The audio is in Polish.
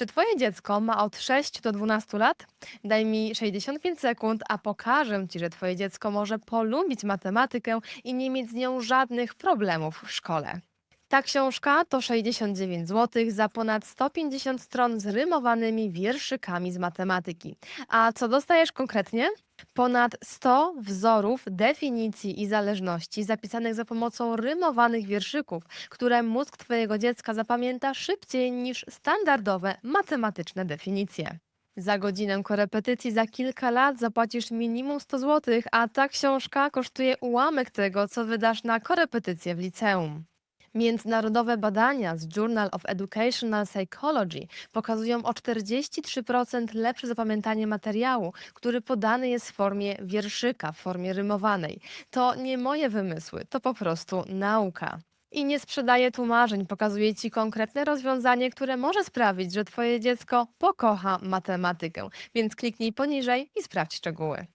Czy twoje dziecko ma od 6 do 12 lat? Daj mi 65 sekund, a pokażę ci, że twoje dziecko może polubić matematykę i nie mieć z nią żadnych problemów w szkole. Ta książka to 69 zł za ponad 150 stron z rymowanymi wierszykami z matematyki. A co dostajesz konkretnie? Ponad 100 wzorów, definicji i zależności zapisanych za pomocą rymowanych wierszyków, które mózg Twojego dziecka zapamięta szybciej niż standardowe matematyczne definicje. Za godzinę korepetycji za kilka lat zapłacisz minimum 100 zł, a ta książka kosztuje ułamek tego, co wydasz na korepetycję w liceum. Międzynarodowe badania z Journal of Educational Psychology pokazują o 43% lepsze zapamiętanie materiału, który podany jest w formie wierszyka, w formie rymowanej. To nie moje wymysły, to po prostu nauka. I nie sprzedaję tłumaczeń, pokazuję Ci konkretne rozwiązanie, które może sprawić, że Twoje dziecko pokocha matematykę. Więc kliknij poniżej i sprawdź szczegóły.